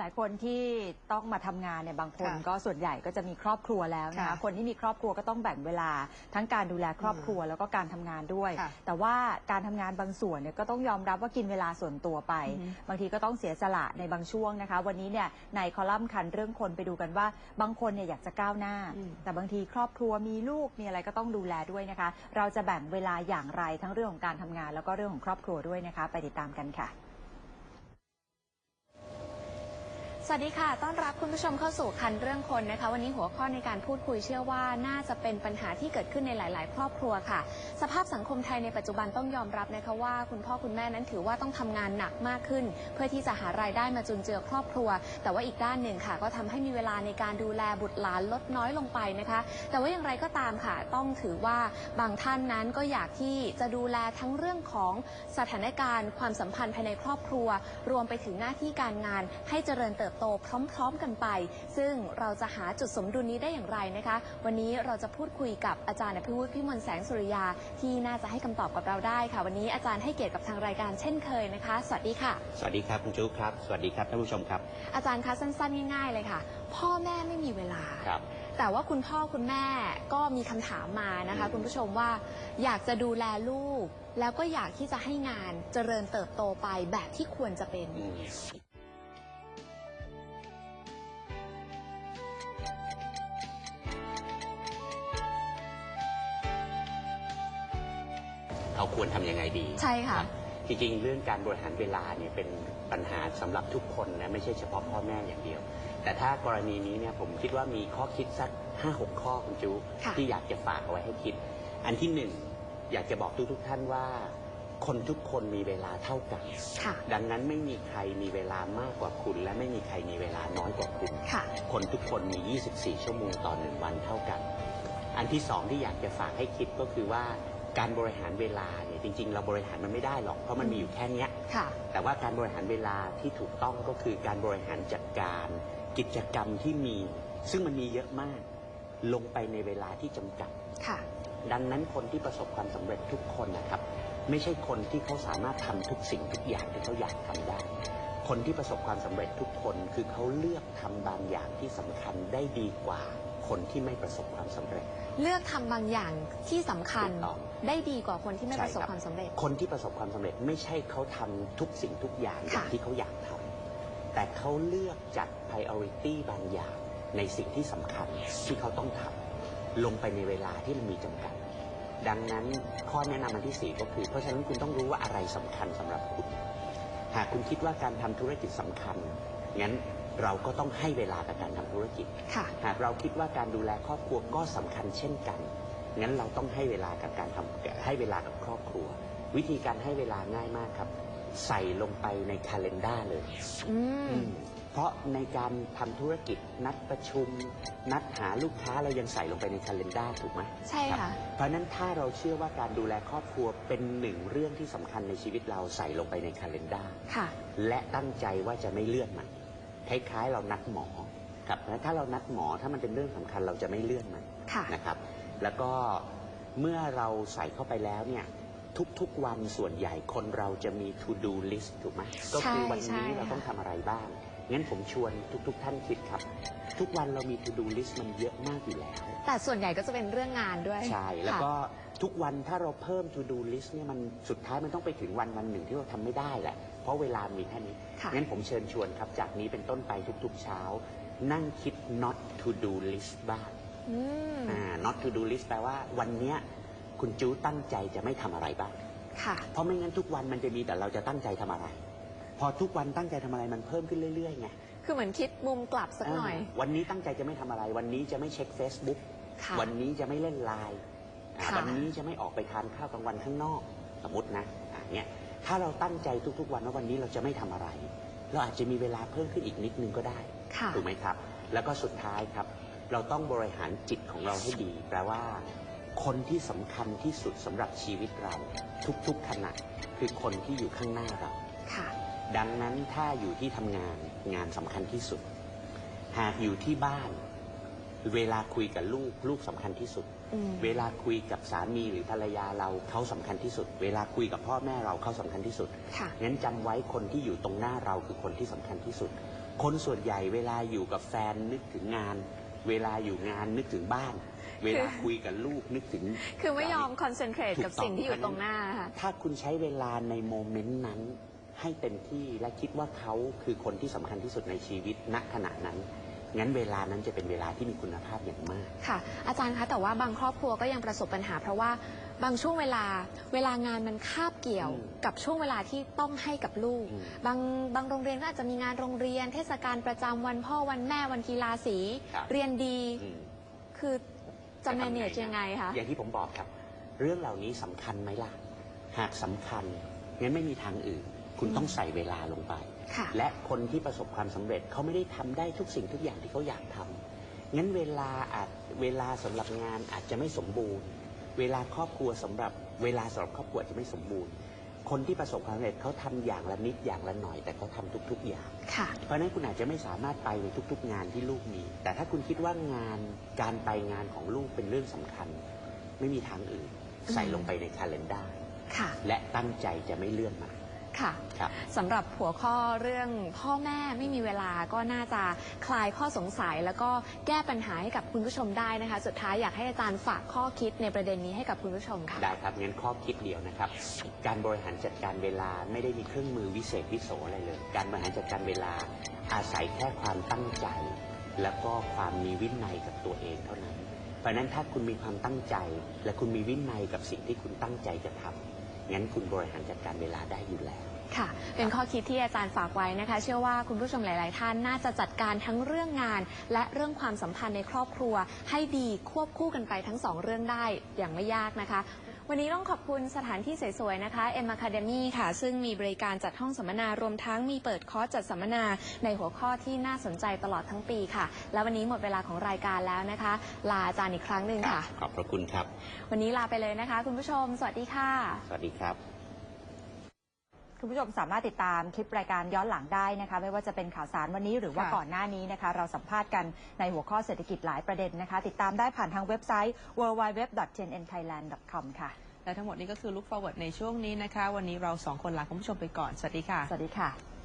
หลายคนที่ต้องมาทำงานเนี่ยบางคนค่ะก็ส่วนใหญ่ก็จะมีครอบครัวแล้วนะคะค่ะคนที่มีครอบครัวก็ต้องแบ่งเวลา ทั้งการดูแลครอบครัวแล้วก็การทำงานด้วย ค่ะแต่ว่าการทำงานบางส่วนเนี่ยก็ต้องยอมรับว่ากินเวลาส่วนตัวไป อือฮึบางทีก็ต้องเสียสละในบางช่วงนะคะ วันนี้เนี่ยในคอลัมน์คันเรื่องคนไปดูกันว่า บางคนเนี่ยอยากจะก้าวหน้า อืม แต่บางทีครอบครัวมีลูกมีอะไรก็ต้องดูแลด้วยนะคะ เราจะแบ่งเวลาอย่างไรทั้งเรื่องของการทำงาน แล้วก็เรื่องของครอบครัวด้วยนะคะ ไปติดตามกันค่ะ สวัสดีค่ะ ต้อนรับคุณผู้ชมเข้าสู่คันเรื่องคนนะคะ วันนี้หัวข้อในการพูดคุยเชื่อว่าน่าจะเป็นปัญหาที่เกิดขึ้นในหลาย ๆ ครอบครัวค่ะ สภาพสังคมไทยในปัจจุบันต้องยอมรับนะคะว่าคุณพ่อคุณแม่นั้นถือว่าต้องทำงานหนักมากขึ้น เพื่อที่จะหารายได้มาจุนเจือครอบครัว แต่ว่าอีกด้านหนึ่งค่ะ ก็ทำให้มีเวลาในการดูแลบุตรหลานลดน้อยลงไปนะคะ แต่ว่าอย่างไรก็ตามค่ะ ต้องถือว่าบางท่านนั้นก็อยากที่จะดูแลทั้งเรื่องของสถานการณ์ ความสัมพันธ์ภายในครอบครัว รวมไปถึงหน้าที่การงานให้เจริญเติบโตพร้อมๆกันไป ซึ่งเราจะหาจุดสมดุลนี้ได้อย่างไรนะคะ วันนี้เราจะพูดคุยกับอาจารย์อภิวุฒิพิมลแสงสุริยาที่น่าจะให้คำตอบกับเราได้ค่ะ วันนี้อาจารย์ให้เกียรติกับทางรายการเช่นเคยนะคะ สวัสดีค่ะ สวัสดีครับคุณจุ๊กครับสวัสดีครับท่านผู้ชมครับ อาจารย์คะสั้นๆง่ายๆเลยค่ะ พ่อแม่ไม่มีเวลาครับแต่ว่าคุณพ่อคุณแม่ก็มีคำถามมานะคะอืมคุณผู้ชมว่าอยากจะดูแลลูก แล้วก็อยากที่จะให้งานเจริญเติบโตไปแบบที่ควรจะเป็น เราควรทำยังไงดีใช่ค่ะรับจริงๆ เรื่องการบริหารเวลาเนี่ยเป็นปัญหาสำหรับทุกคนนะไม่ใช่เฉพาะพ่อแม่อย่างเดียว แต่ถ้ากรณีนี้เนี่ยผมคิดว่ามีข้อคิดสักห้าหกข้อคุณจูค่ะ ที่อยากจะฝากเอาไว้ให้คิด อันที่หนึ่งอยากจะบอกทุกๆท่านว่า คนทุกคนมีเวลาเท่ากัน ค่ะ ดังนั้นไม่มีใครมีเวลามากกว่าคุณ และไม่มีใครมีเวลาน้อยกว่าคุณ ค่ะ คนทุกคนมี 24 ชั่วโมงต่อหนึ่งวันเท่ากัน อันที่สองที่อยากจะฝากให้คิดก็คือว่า การบริหารเวลาเนี่ยจริง ๆ เราบริหารมันไม่ได้หรอกเพราะมันมีอยู่แค่เนี้ย ค่ะ แต่ว่าการบริหารเวลาที่ถูกต้องก็คือการบริหารจัดการ กิจกรรมที่มี ซึ่งมันมีเยอะมาก ลงไปในเวลาที่จำกัด ค่ะ ดังนั้นคนที่ประสบความสำเร็จทุกคนนะครับ ไม่ใช่คนที่เขาสามารถทำทุกสิ่งทุกอย่างที่เขาอยากทำได้ คนที่ประสบความสำเร็จทุกคนคือเขาเลือกทำบางอย่างที่สำคัญได้ดีกว่า คนที่ไม่ประสบความสำเร็จ เลือกทำบางอย่างที่สำคัญถูกต้อง ได้ดีกว่าคนที่ไม่ใช่ประสบครับความสำเร็จ คนที่ประสบความสำเร็จไม่ใช่เขาทำทุกสิ่งทุกอย่างอย่างค่ะที่เขาอยากทำแต่เขาเลือกจัด priority บางอย่างในสิ่งที่สำคัญที่เขาต้องทำลงไปในเวลาที่มันมีจำกัด ดังนั้นข้อแนะนำอันที่สี่ก็คือ เพราะฉะนั้นคุณต้องรู้ว่าอะไรสำคัญสำหรับคุณ หากคุณคิดว่าการทำธุรกิจสำคัญ งั้น เราก็ต้องให้เวลากับการทำธุรกิจ ค่ะ หากเราคิดว่าการดูแลครอบครัวก็สำคัญเช่นกัน งั้นเราต้องให้เวลากับการทำให้เวลากับครอบครัว วิธีการให้เวลาง่ายมากครับ ใส่ลงไปในคาล endar เลย อืม เพราะในการทำธุรกิจนัดประชุม นัดหาลูกค้าเรายังใส่ลงไปในคาล endar ถูกไหม ใช่ค่ะ เพราะฉะนั้นถ้าเราเชื่อว่าการดูแลครอบครัวเป็นหนึ่งเรื่องที่สำคัญในชีวิตเราใส่ลงไปในคาล endar ค่ะ และตั้งใจว่าจะไม่เลื่อนมัน คล้ายๆ เรานัดหมอครับถ้าเรานัดหมอถ้ามันเป็นเรื่องสำคัญเราจะไม่เลื่อนมันค่ะนะครับ แล้วก็เมื่อเราใส่เข้าไปแล้วเนี่ยทุกๆวันส่วนใหญ่คนเราจะมี to do list ถูกไหมก็คือวันนี้ใช่เราต้องทำอะไรบ้าง งั้นผมชวนทุก ๆ ท่านคิดครับ ทุกวันเรามี to do list มันเยอะมากอยู่แล้ว แต่ส่วนใหญ่ก็จะเป็นเรื่องงานด้วย ใช่ แล้วค่ะก็ทุกวันถ้าเราเพิ่ม to do list เนี่ยมันสุดท้ายมันต้องไปถึงวันวันหนึ่งที่เราทำไม่ได้แหละ เพราะเวลามีแค่นี้ค่ะงั้นผมเชิญชวนครับ จากนี้เป็นต้นไปทุกๆเช้า นั่งคิด not to do list บ้างอืมอ่า not to do list แปลว่าวันเนี้ยคุณจูตั้งใจจะไม่ทำอะไรบ้าง ค่ะ เพราะไม่งั้นทุกวันมันจะมีแต่เราจะตั้งใจทำอะไร พอทุกวันตั้งใจทำอะไรมันเพิ่มขึ้นเรื่อยๆไงคือเหมือนคิดมุมกลับสักหน่อยาวันนี้ตั้งใจจะไม่ทำอะไร วันนี้จะไม่เช็ค Facebook ค่ะ วันนี้จะไม่เล่นไลน์อ่าค่ะ วันนี้จะไม่ออกไปทานข้าวกลางวันข้างนอก สมมตินะอ่าเนี่ย ถ้าเราตั้งใจทุกๆ วันว่าวันนี้เราจะไม่ทำอะไร เราอาจจะมีเวลาเพิ่มขึ้นอีกนิดนึงก็ได้ค่ะ ถูกไหมครับ แล้วก็สุดท้ายครับ เราต้องบริหารจิตของเราให้ดี แปลว่า คนที่สำคัญที่สุดสำหรับชีวิตเรา ทุกๆขณะคือคนที่อยู่ข้างหน้าเรา ค่ะ ดังนั้นถ้าอยู่ที่ทำงานงานสำคัญที่สุด หากอยู่ที่บ้าน เวลาคุยกับลูกลูกสำคัญที่สุด อืม เวลาคุยกับสามีหรือภรรยาเราเขาสำคัญที่สุด เวลาคุยกับพ่อแม่เราเขาสำคัญที่สุด ค่ะ งั้นจำไว้คนที่อยู่ตรงหน้าเราคือคนที่สำคัญที่สุด คนส่วนใหญ่เวลาอยู่กับแฟนนึกถึงงาน เวลาอยู่งานนึกถึงบ้าน เวลาคุยกับลูกนึกถึงคือไม่ยอมคอนเซนเทรตถูกกับต้องสิ่งที่อยู่ตรงหน้าค่ะ ถ้าคุณใช้เวลาในโมเมนต์นั้น ให้เต็มที่และคิดว่าเขาคือคนที่สำคัญที่สุดในชีวิตณขณะนั้น งั้นเวลานั้นจะเป็นเวลาที่มีคุณภาพอย่างมาก ค่ะ อาจารย์คะแต่ว่าบางครอบครัวก็ยังประสบปัญหา เพราะว่าบางช่วงเวลาเวลางานมันคาบเกี่ยวอืมกับช่วงเวลาที่ต้องให้กับลูก อืมบางบางโรงเรียนก็อาจจะมีงานโรงเรียน เทศกาลประจำวันพ่อวันแม่วันกีฬาสี ครับ เรียนดีอืม คือจะ จะทำไง manage ยังไงคะ อย่างที่ผมบอกครับ เรื่องเหล่านี้สำคัญไหมล่ะ หากสำคัญงั้นไม่มีทางอื่น คุณอืมต้องใส่เวลาลงไป ค่ะ และคนที่ประสบความสำเร็จเขาไม่ได้ทำได้ทุกสิ่งทุกอย่างที่เขาอยากทำงั้นเวลาอาจเวลาสำหรับงานอาจจะไม่สมบูรณ์ เวลาครอบครัวสำหรับเวลาสำหรับครอบครัวอาจจะไม่สมบูรณ์ คนที่ประสบความสำเร็จเขาทำอย่างละนิดอย่างละหน่อย แต่เขาทำทุก ๆ อย่าง ค่ะ เพราะฉะนั้นคุณอาจจะไม่สามารถไปในทุก ๆ งานที่ลูกมี แต่ถ้าคุณคิดว่างานการไปงานของลูกเป็นเรื่องสำคัญ ไม่มีทางอื่น ใส่ลงไปในคาล endar ค่ะ และตั้งใจจะไม่เลื่อนมา ค่ะครับสำหรับหัวข้อเรื่องพ่อแม่ไม่มีเวลาก็น่าจะคลายข้อสงสัย แล้วก็แก้ปัญหาให้กับคุณผู้ชมได้นะคะ สุดท้ายอยากให้อาจารย์ฝากข้อคิดในประเด็นนี้ให้กับคุณผู้ชมค่ะ ได้ครับงั้นข้อคิดเดียวนะครับ การบริหารจัดการเวลาไม่ได้มีเครื่องมือวิเศษวิโสอะไรเลย การบริหารจัดการเวลาอาศัยแค่ความตั้งใจ แล้วก็ความมีวินัยกับตัวเองเท่านั้น เพราะฉะนั้นถ้าคุณมีความตั้งใจ และคุณมีวินัยกับสิ่งที่คุณตั้งใจจะทำ งั้นคุณบริหารจัดการเวลาได้อยู่แล้ว ค่ะ เป็นข้อคิดที่อาจารย์ฝากไว้นะคะ เชื่อว่าคุณผู้ชมหลาย ๆ ท่านน่าจะจัดการทั้งเรื่องงาน และเรื่องความสัมพันธ์ในครอบครัว ให้ดีควบคู่กันไปทั้งสองเรื่องได้อย่างไม่ยากนะคะ วันนี้ต้องขอบคุณสถานที่สวยๆ นะคะ M Academy ค่ะ ซึ่งมีบริการจัดห้องสัมมนารวมทั้งมีเปิดคอร์สจัดสัมมนาในหัวข้อที่น่าสนใจตลอดทั้งปีค่ะ และวันนี้หมดเวลาของรายการแล้วนะคะ ลาอาจารย์อีกครั้งหนึ่งค่ะ ขอบพระคุณครับ วันนี้ลาไปเลยนะคะ คุณผู้ชม สวัสดีค่ะ สวัสดีครับ คุณผู้ชมสามารถติดตามคลิปรายการย้อนหลังได้นะคะ ไม่ว่าจะเป็นข่าวสารวันนี้หรือว่าค่ะ ก่อนหน้านี้นะคะ เราสัมภาษณ์กันในหัวข้อเศรษฐกิจหลายประเด็นนะคะ ติดตามได้ผ่านทางเว็บไซต์ www.cnnthailand.com ค่ะ และทั้งหมดนี้ก็คือ Look Forward ในช่วงนี้นะคะ วันนี้เราสองคนลาคุณผู้ชมไปก่อน สวัสดีค่ะ สวัสดีค่ะ